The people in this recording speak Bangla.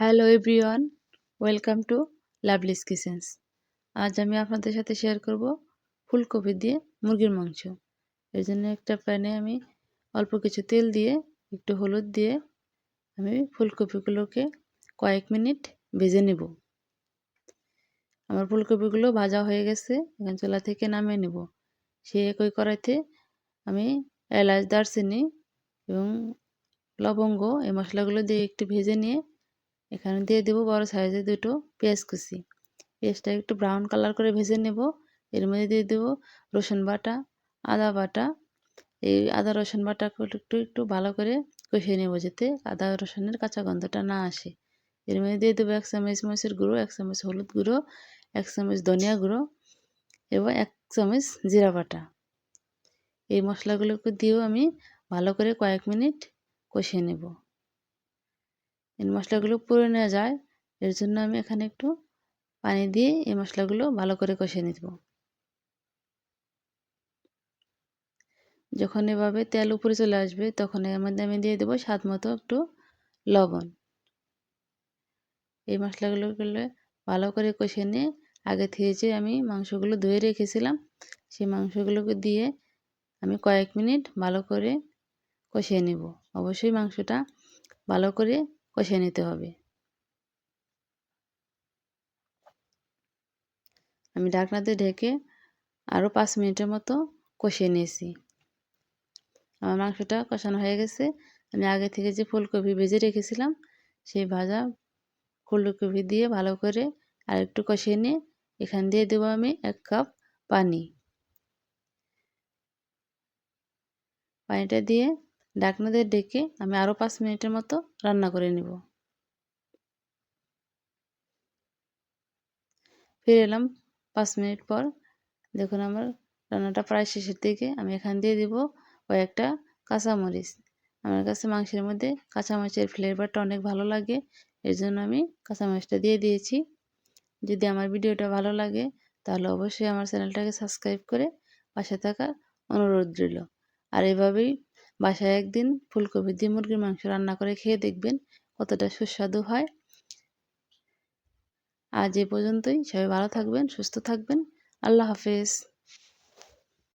Hello everyone welcome to Lovely's kitchens আজ আমি আপনাদের সাথে শেয়ার করব ফুলকপি দিয়ে মুরগির মাংস। এর জন্য একটা প্যানে আমি অল্প কিছু তেল দিয়ে, একটু হলুদ দিয়ে আমি ফুলকপিগুলোকে কয়েক মিনিট ভেজে নেব। আমার ফুলকপিগুলো ভাজা হয়ে গেছে, এখন চোলা থেকে নামিয়ে নেব। সেই একই কড়াইতে আমি এলাচ, দারচিনি এবং লবঙ্গ এই মশলাগুলো দিয়ে একটু ভেজে নিয়ে এখানে দিয়ে দেবো বড় সাইজের দুটো পেঁয়াজ কুচি। পেঁয়াজটা একটু ব্রাউন কালার করে ভেজে নেব। এর মধ্যে দিয়ে দেবো রসুন বাটা, আদা বাটা। এই আদা রসুন বাটা একটু একটু ভালো করে কষিয়ে নেব যাতে আদা রসুনের কাঁচা গন্ধটা না আসে। এর মধ্যে দিয়ে দেবো এক চামচ মরিচের গুঁড়ো, এক চামচ হলুদ গুঁড়ো, এক চামচ ধনিয়া গুঁড়ো এবং এক চামচ জিরা বাটা। এই মশলাগুলোকে দিয়েও আমি ভালো করে কয়েক মিনিট কষিয়ে নেব। এই মশলাগুলো পুড়ে নেওয়া যায়। এর জন্য আমি এখানে একটু পানি দিয়ে এই মশলাগুলো ভালো করে কষিয়ে নিব। যখন এভাবে তেল উপরে চলে আসবে, তখন এর মধ্যে আমি দিয়ে দেবো স্বাদ মতো একটু লবণ। এই মশলাগুলো ভালো করে কষিয়ে নিয়ে আগে থেকে যে আমি মাংসগুলো ধুয়ে রেখেছিলাম। সেই মাংসগুলোকে দিয়ে আমি কয়েক মিনিট ভালো করে কষিয়ে নেব। অবশ্যই মাংসটা ভালো করে কষিয়ে নিতে হবে। আমি ঢাকনাতে ঢেকে আরও পাঁচ মিনিটের মতো কষিয়ে নিয়েছি। আমার মাংসটা কষানো হয়ে গেছে। আমি আগে থেকে যে ফুলকপি ভেজে রেখেছিলাম, সেই ভাজা ফুলকপি দিয়ে ভালো করে আর একটু কষিয়ে নিয়ে এখান দিয়ে দেবো আমি এক কাপ পানি। পানিটা দিয়ে ঢাকনা দিয়ে ডেকে আমি আরও পাঁচ মিনিটের মতো রান্না করে নেব। ফিরে এলাম পাঁচ মিনিট পর। দেখুন আমার রান্নাটা প্রায় শেষের দিকে। আমি এখান দিয়ে দিব কয়েকটা কাঁচামরিচ। আমার কাছে মাংসের মধ্যে কাঁচামরিচের ফ্লেভারটা অনেক ভালো লাগে, এর জন্য আমি কাঁচামরিচটা দিয়ে দিয়েছি। যদি আমার ভিডিওটা ভালো লাগে, তাহলে অবশ্যই আমার চ্যানেলটাকে সাবস্ক্রাইব করে পাশে থাকার অনুরোধ রইল। আর এভাবেই বাসায় একদিন ফুলকপি দিয়ে মুরগির মাংস রান্না করে খেয়ে দেখবেন কতটা সুস্বাদু হয়। আজ এ পর্যন্তই। সবাই ভালো থাকবেন, সুস্থ থাকবেন। আল্লাহ হাফেজ।